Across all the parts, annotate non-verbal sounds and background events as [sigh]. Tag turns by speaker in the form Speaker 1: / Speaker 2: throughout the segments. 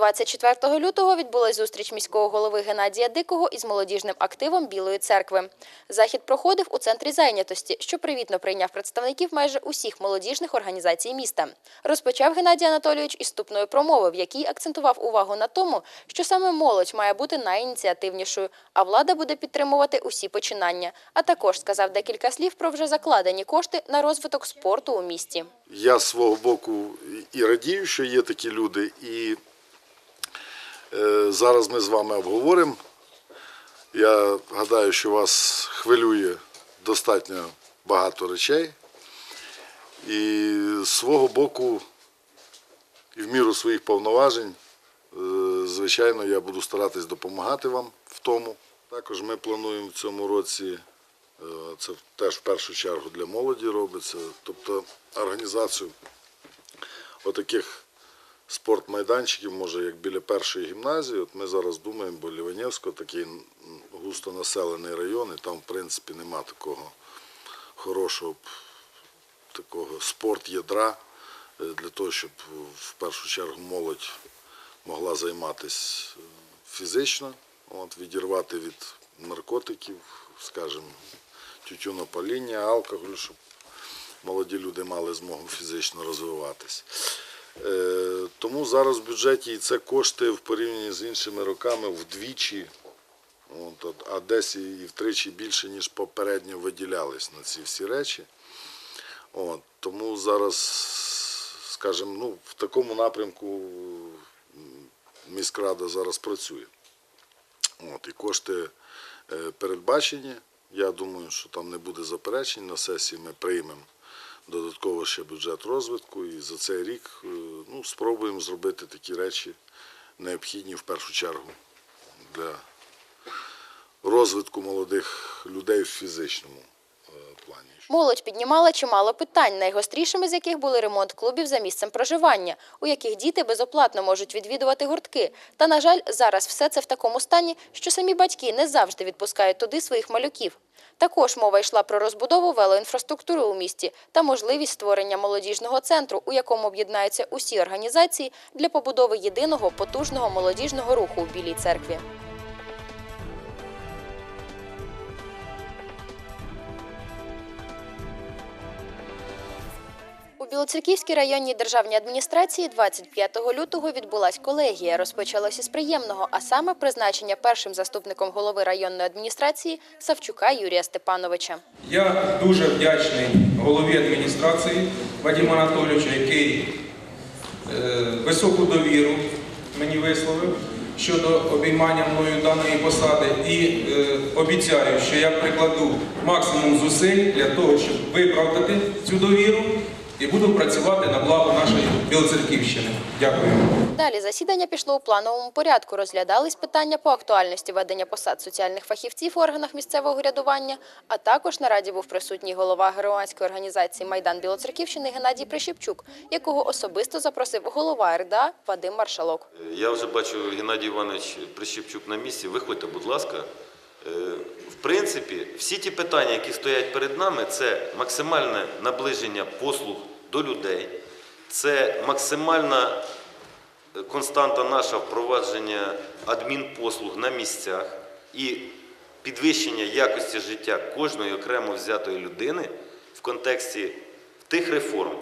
Speaker 1: 24 лютого відбулась зустріч міського голови Геннадія Дикого із молодіжним активом Білої церкви. Захід проходив у центрі зайнятості, що привітно прийняв представників майже усіх молодіжних організацій міста. Розпочав Геннадій Анатолійович із вступної промови, в якій акцентував увагу на тому, що саме молодь має бути найініціативнішою, а влада буде підтримувати усі починання. А також сказав декілька слів про вже закладені кошти на розвиток спорту у місті.
Speaker 2: Я свого боку і радію, що є такі люди, і зараз ми з вами обговоримо. Я гадаю, що вас хвилює достатньо багато речей. І з свого боку, і в міру своїх повноважень, е, звичайно, я буду старатись допомагати вам в тому. Також ми плануємо в цьому році Е, Це теж в першу чергу для молоді робиться. Тобто організацію отаких спортмайданчиків, може, як біля першої гімназії. От ми зараз думаємо, бо Ліванівсько такий густонаселений район, і там, в принципі, нема такого хорошого такого спорт-ядра е, для того, щоб в першу чергу молодь могла займатися е, фізично, от, відірвати від наркотиків, скажімо, тютюнопаління, алкоголю, щоб молоді люди мали змогу фізично розвиватись. Е, Тому зараз в бюджеті це кошти в порівнянні з іншими роками вдвічі, а десь і втричі більше, ніж попередньо виділялись на ці всі речі. Тому зараз, скажімо, ну, в такому напрямку міськрада зараз працює. І кошти е, передбачені. Я думаю, що там не буде заперечень. На сесії ми приймемо додатково ще бюджет розвитку і за цей рік е, ну, спробуємо зробити такі речі необхідні в першу чергу для розвитку молодих людей в фізичному.
Speaker 1: Молодь піднімала чимало питань, найгострішими з яких були ремонт клубів за місцем проживання, у яких діти безоплатно можуть відвідувати гуртки. Та, на жаль, зараз все це в такому стані, що самі батьки не завжди відпускають туди своїх малюків. Також мова йшла про розбудову велоінфраструктури у місті та можливість створення молодіжного центру, у якому об'єднаються усі організації для побудови єдиного потужного молодіжного руху у Білій церкві. Білоцерківській районній державній адміністрації 25 лютого відбулась колегія. Розпочалося з приємного, а саме призначення першим заступником голови районної адміністрації Савчука Юрія Степановича.
Speaker 3: Я дуже вдячний голові адміністрації Вадиму Анатолійовичу, який е, високу довіру мені висловив щодо обіймання мною даної посади і е, обіцяю, що я прикладу максимум зусиль для того, щоб виправдати цю довіру і буду працювати на благо нашої Білоцерківщини. Дякую.
Speaker 1: Далі засідання пішло у плановому порядку. Розглядались питання по актуальності ведення посад соціальних фахівців в органах місцевого урядування. А також на раді був присутній голова громадської організації Майдан Білоцерківщини Геннадій Прищепчук, якого особисто запросив голова РДА Вадим Маршалок.
Speaker 4: Я вже бачу Геннадій Іванович Прищепчук на місці. Виходьте, будь ласка. Е, В принципі, всі ті питання, які стоять перед нами, це максимальне наближення послуг до людей, це максимальна е, константа наша впровадження адмінпослуг на місцях і підвищення якості життя кожної окремо взятої людини в контексті тих реформ,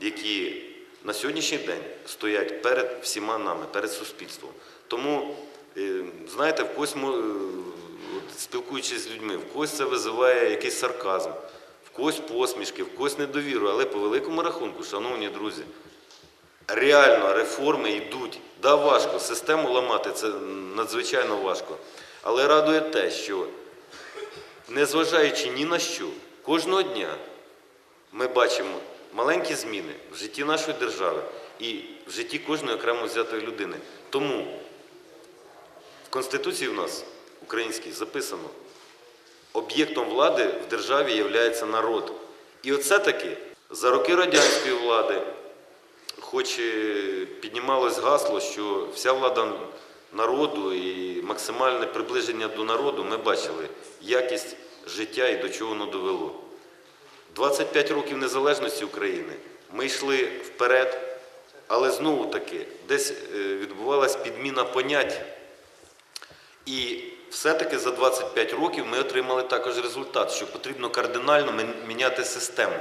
Speaker 4: які на сьогоднішній день стоять перед всіма нами, перед суспільством. Тому, е, знаєте, в когось, спілкуючись з людьми, в когось це визиває якийсь сарказм, в когось посмішки, в когось недовіру. Але по великому рахунку, шановні друзі, реально реформи йдуть. Да, важко, систему ламати це надзвичайно важко. Але радує те, що незважаючи ні на що, кожного дня ми бачимо маленькі зміни в житті нашої держави і в житті кожної окремо взятої людини. Тому в Конституції в нас українській записано, об'єктом влади в державі є народ. І оце таки за роки радянської влади, хоч піднімалось гасло, що вся влада народу і максимальне приближення до народу, ми бачили якість життя і до чого воно довело. 25 років незалежності України ми йшли вперед, але знову таки десь е, відбувалась підміна понять. І все-таки за 25 років ми отримали також результат, що потрібно кардинально міняти систему.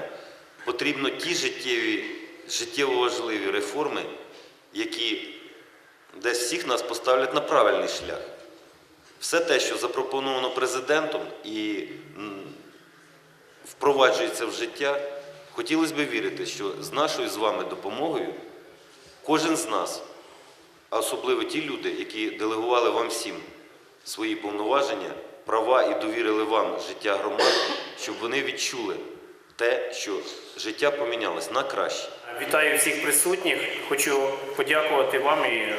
Speaker 4: Потрібно ті життєві, життєво важливі реформи, які десь всіх нас поставлять на правильний шлях. Все те, що запропоновано президентом і впроваджується в життя, хотілося б вірити, що з нашою з вами допомогою кожен з нас, а особливо ті люди, які делегували вам всім свої повноваження, права і довірили вам життя громад, щоб вони відчули те, що життя помінялось на краще.
Speaker 5: Вітаю всіх присутніх. Хочу подякувати вам і е,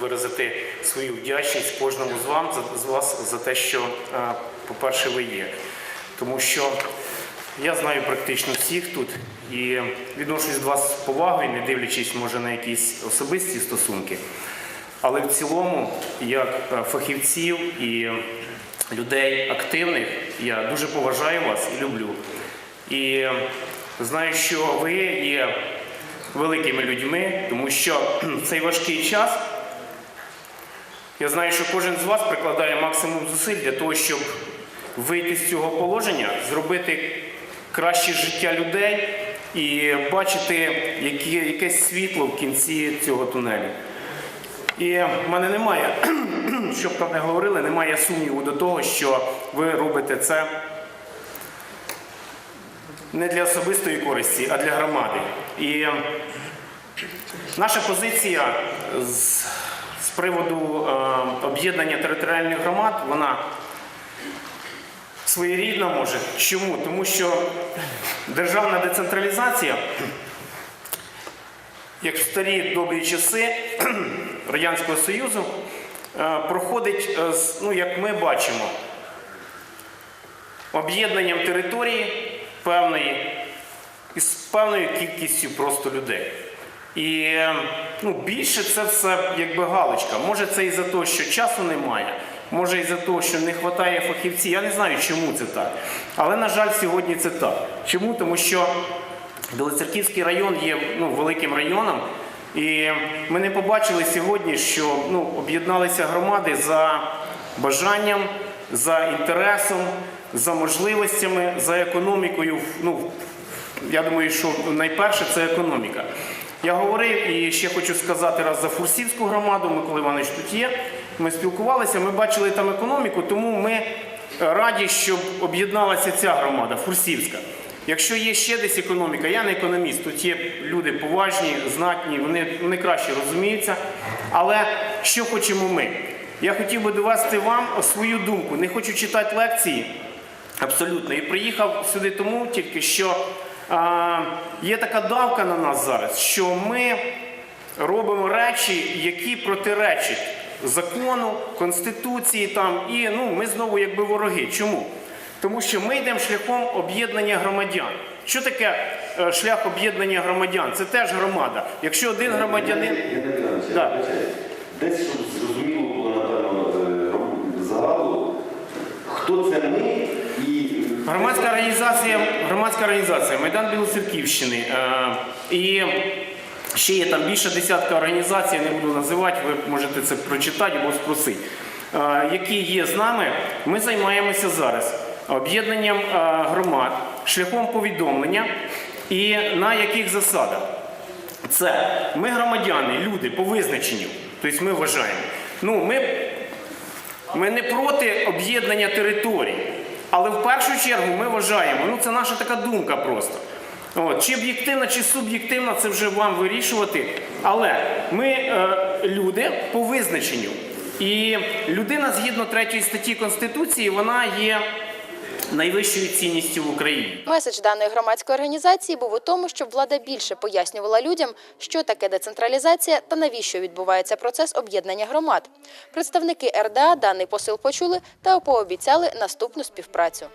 Speaker 5: виразити свою вдячність кожному з вам з вас за те, що, е, по-перше, ви є. Тому що я знаю практично всіх тут і відношусь до вас з повагою, не дивлячись, може, на якісь особисті стосунки. Але в цілому, як е, фахівців і людей активних, я дуже поважаю вас і люблю. І знаю, що ви є великими людьми, тому що в цей важкий час я знаю, що кожен з вас прикладає максимум зусиль для того, щоб вийти з цього положення, зробити краще життя людей і бачити якесь світло в кінці цього тунелю. І в мене немає, [clears throat] щоб там не говорили, немає сумніву до того, що ви робите це не для особистої користі, а для громади. І наша позиція з, з приводу е, об'єднання територіальних громад, вона своєрідна може. Чому? Тому що державна децентралізація, як в старі добрі часи [clears throat] Радянського Союзу, е, проходить, е, ну, як ми бачимо, об'єднанням території певної із певною кількістю просто людей. І е, ну, більше це все якби галочка. Може це і за те, що часу немає, може і за те, що не вистачає фахівців. Я не знаю, чому це так. Але, на жаль, сьогодні це так. Чому? Тому що Білоцерківський район є ну, великим районом. І ми не побачили сьогодні, що ну, об'єдналися громади за бажанням, за інтересом, за можливостями, за економікою. Ну, я думаю, що найперше це економіка. Я говорив і ще хочу сказати раз за Фурсівську громаду, Микола Іванович тут є. Ми спілкувалися, ми бачили там економіку, тому ми раді, щоб об'єдналася ця громада, Фурсівська. Якщо є ще десь економіка, я не економіст, тут є люди поважні, знатні, вони, вони краще розуміються. Але що хочемо ми? Я хотів би довести вам свою думку. Не хочу читати лекції. Абсолютно. І приїхав сюди тому тільки, що а, є така давка на нас зараз, що ми робимо речі, які протиречать закону, конституції там, і ну, ми знову якби вороги. Чому? Тому що ми йдемо шляхом об'єднання громадян. Що таке е, шлях об'єднання громадян? Це теж громада. Якщо один громадянин. Да.
Speaker 6: Десь щоб зрозуміло було напевно е, загалу, хто це ми і
Speaker 5: Громадська організація, громадська організація Майдан Білоцерківщини. Е, і ще є там більше десятка організацій, я не буду називати, ви можете це прочитати або спросити. Які є з нами, ми займаємося зараз об'єднанням е, громад шляхом повідомлення і на яких засадах. Це ми громадяни, люди по визначенню. Тобто ми вважаємо. Ну, ми ми не проти об'єднання територій, але в першу чергу ми вважаємо, ну це наша така думка просто. От, чи об'єктивна, чи суб'єктивна, це вже вам вирішувати. Але ми е, люди по визначенню. І людина згідно третьої статті Конституції, вона є найвищою цінністю в Україні.
Speaker 1: Меседж даної громадської організації був у тому, щоб влада більше пояснювала людям, що таке децентралізація та навіщо відбувається процес об'єднання громад. Представники РДА даний посил почули та пообіцяли наступну співпрацю.